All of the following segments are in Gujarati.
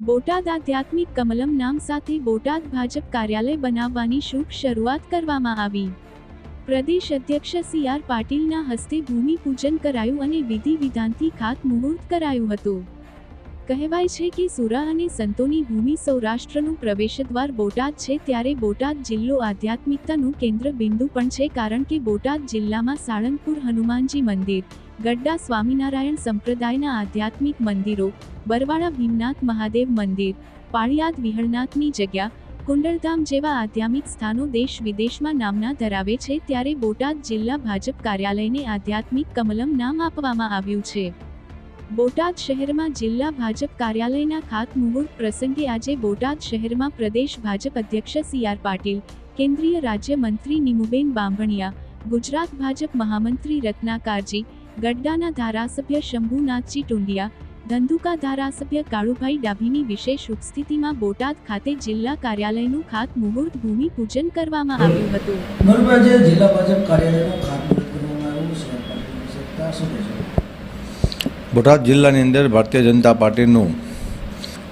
બોટાદ આધ્યાત્મિક કમલમ નામ સાથે બોટાદ ભાજપ કાર્યાલય બનાવવાની શુભ શરૂઆત કરવામાં આવી. પ્રદેશ અધ્યક્ષ સી આર પાટીલના હસ્તે ભૂમિપૂજન કરાયું અને વિધિ વિધાનથી ખાતમુહૂર્ત કરાયું હતું. કહેવાય છે કે સુરા અને સંતોની ભૂમિ સૌરાષ્ટ્રનું પ્રવેશદ્વાર બોટાદ છે ત્યારે બોટાદ જિલ્લો આધ્યાત્મિકતાનું કેન્દ્ર બિંદુ પણ છે કારણ કે બોટાદ જિલ્લામાં સાળંગપુર હનુમાનજી મંદિર, ગડ્ડા સ્વામિનારાયણ સંપ્રદાયના આધ્યાત્મિક મંદિરો બરવાડા ભીમનાથ મહાદેવ મંદિર, પાળિયાદ વિહળનાથની જગ્યા, કુંડળધામ જેવા આધ્યાત્મિક સ્થાનો દેશ વિદેશમાં નામના ધરાવે છે ત્યારે બોટાદ જિલ્લા ભાજપ કાર્યાલયને આધ્યાત્મિક કમલમ નામ આપવામાં આવ્યું છે. બોટાદ શહેરમાં જિલ્લા ભાજપ કાર્યાલયના ખાતમુહૂર્ત પ્રસંગે આજે બોટાદ શહેરમાં પ્રદેશ ભાજપ અધ્યક્ષ સી આર પાટીલ, કેન્દ્રીય રાજ્યમંત્રી નિમુબેન બાંભણિયા, ગુજરાત ભાજપ મહામંત્રી રત્નાકારજી, ગડ્ડાના ધારાસભ્ય શંભુનાથજી ટુંડિયા, ધંધુકા ધારાસભ્ય કાળુભાઈ ડાભીની વિશેષ ઉપસ્થિતિમાં બોટાદ ખાતે જિલ્લા કાર્યાલયનું ખાતમુહૂર્ત ભૂમિપૂજન કરવામાં આવ્યું હતું. જિલ્લા ભાજપ કાર્યાલયનું ખાતમુહૂર્ત કરવામાં આવ્યું છે પાટીલ સત્તા શું કહેશો બોટાદ જિલ્લાની અંદર ભારતીય જનતા પાર્ટીનું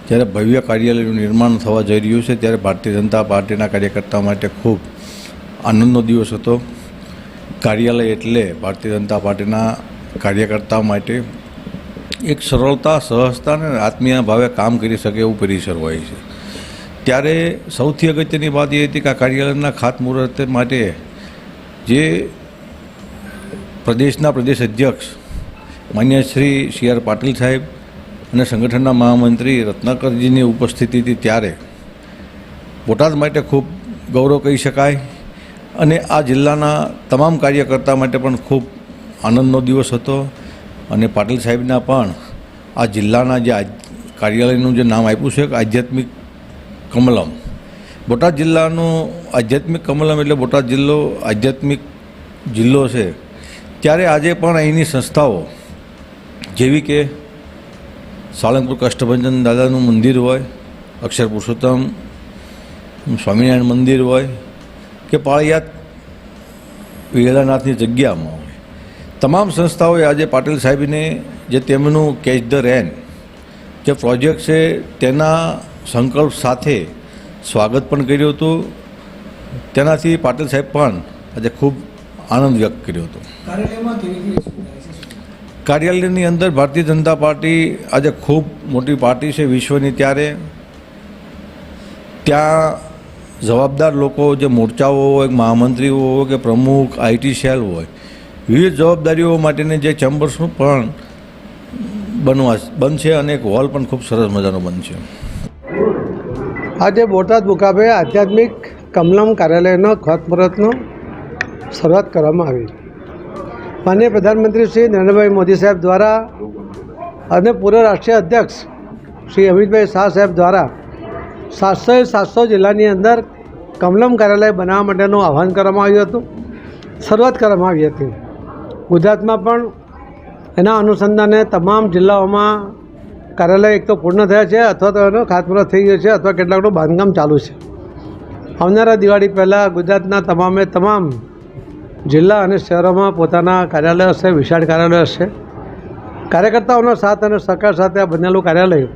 જ્યારે ભવ્ય કાર્યાલયનું નિર્માણ થવા જઈ રહ્યું છે, ત્યારે ભારતીય જનતા પાર્ટીના કાર્યકર્તાઓ માટે ખૂબ આનંદનો દિવસ હતો. કાર્યાલય એટલે ભારતીય જનતા પાર્ટીના કાર્યકર્તાઓ માટે એક સરળતા, સહજતા અને આત્મીય ભાવે કામ કરી શકે એવું પરિસર હોય છે. ત્યારે સૌથી અગત્યની વાત એ હતી કે આ કાર્યાલયના ખાતમુહૂર્ત માટે જે પ્રદેશના પ્રદેશ અધ્યક્ષ માન્ય શ્રી સી આર પાટીલ સાહેબ અને સંગઠનના મહામંત્રી રત્નાકરજીની ઉપસ્થિતિ હતી ત્યારે બોટાદ માટે ખૂબ ગૌરવ કહી શકાય અને આ જિલ્લાના તમામ કાર્યકર્તા માટે પણ ખૂબ આનંદનો દિવસ હતો અને પાટીલ સાહેબના પણ આ જિલ્લાના જે કાર્યાલયનું જે નામ આપ્યું છે આધ્યાત્મિક કમલમ. બોટાદ જિલ્લાનું આધ્યાત્મિક કમલમ એટલે બોટાદ જિલ્લો આધ્યાત્મિક જિલ્લો છે. ત્યારે આજે પણ અહીંની સંસ્થાઓ જેવી કે સાળંગપુર કષ્ટભંજન દાદાનું મંદિર હોય, અક્ષર પુરુષોત્તમ, સ્વામિનારાયણ મંદિર હોય, કે પાળિયાત વિહલાનાથની જગ્યામાં હોય. તમામ સંસ્થાઓએ આજે પાટીલ સાહેબને જે તેમનું કેચ ધ રેન, જે પ્રોજેક્ટ છે તેના સંકલ્પ સાથે સ્વાગત પણ કર્યું હતું. તેનાથી પાટીલ સાહેબ પણ આજે ખૂબ આનંદ વ્યક્ત કર્યો હતો. કાર્યાલયની અંદર ભારતીય જનતા પાર્ટી આજે ખૂબ મોટી પાર્ટી છે વિશ્વની ત્યારે. ત્યાં જવાબદાર લોકો જે મોરચાઓ હોય મહામંત્રીઓ હોય, કે પ્રમુખ આઈટી સેલ હોય, વિવિધ જવાબદારીઓ માટેની જે ચેમ્બર્સનું પણ બનવા બનશે અને એક હોલ પણ ખૂબ સરસ મજાનો બનશે. આજે બોટાદ મુકામે આધ્યાત્મિક કમલમ કાર્યાલયનો ખાતમુહૂર્તનો શરૂઆત કરવામાં આવી. માનનીય પ્રધાનમંત્રી શ્રી નરેન્દ્રભાઈ મોદી સાહેબ દ્વારા અને પૂર્વ રાષ્ટ્રીય અધ્યક્ષ શ્રી અમિતભાઈ શાહ સાહેબ દ્વારા સાતસો સાતસો જિલ્લાની અંદર કમલમ કાર્યાલય બનાવવા માટેનું આહવાન કરવામાં આવ્યું હતું. શરૂઆત કરવામાં આવી હતી. ગુજરાતમાં પણ એના અનુસંધાને તમામ જિલ્લાઓમાં કાર્યાલય એક તો પૂર્ણ થયા છે અથવા તો એનો ખાતમુહૂર્ત થઈ ગયો છે અથવા કેટલાકનું બાંધકામ ચાલુ છે. આવનારા દિવાળી પહેલાં ગુજરાતના તમામે તમામ જિલ્લા અને શહેરોમાં પોતાના કાર્યાલય હશે, વિશાળ કાર્યાલય હશે. કાર્યકર્તાઓનો સાથ અને સહકાર સાથે આ બનેલું કાર્યાલય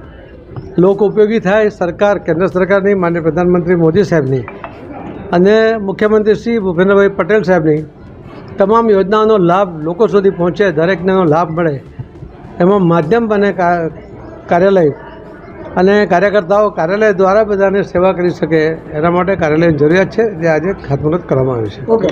લોક ઉપયોગી થાય, સરકાર, કેન્દ્ર સરકારની, માન્ય પ્રધાનમંત્રી મોદી સાહેબની અને મુખ્યમંત્રી શ્રી ભૂપેન્દ્રભાઈ પટેલ સાહેબની તમામ યોજનાઓનો લાભ લોકો સુધી પહોંચે, દરેકને લાભ મળે. એમાં માધ્યમ બને કાર્યાલય અને કાર્યકર્તાઓ કાર્યાલય દ્વારા બધાને સેવા કરી શકે, એના માટે કાર્યાલયની જરૂરિયાત છે, જે આજે ખાતમુહૂર્ત કરવામાં આવ્યું છે. ઓકે